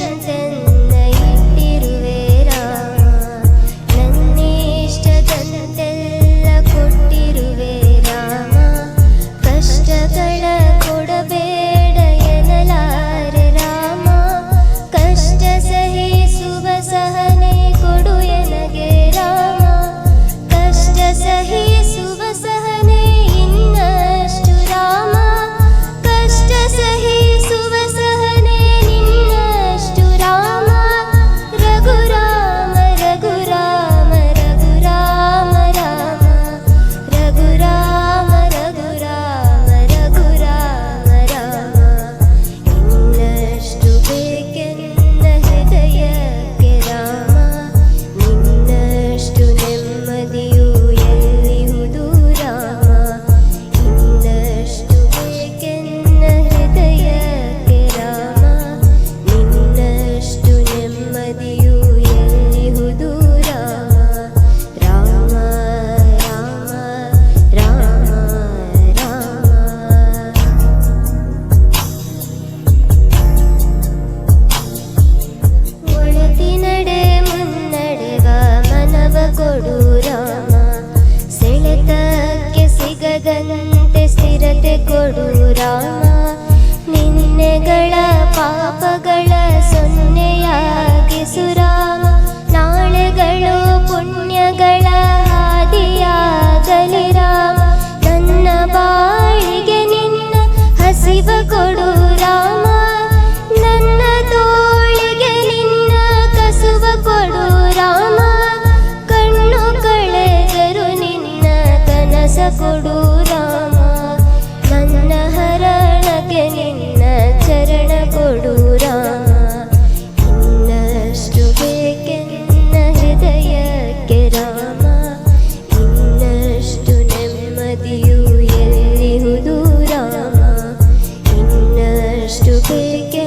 presence ಮನೆಗಳ ಪಾಪಗಳ to begin.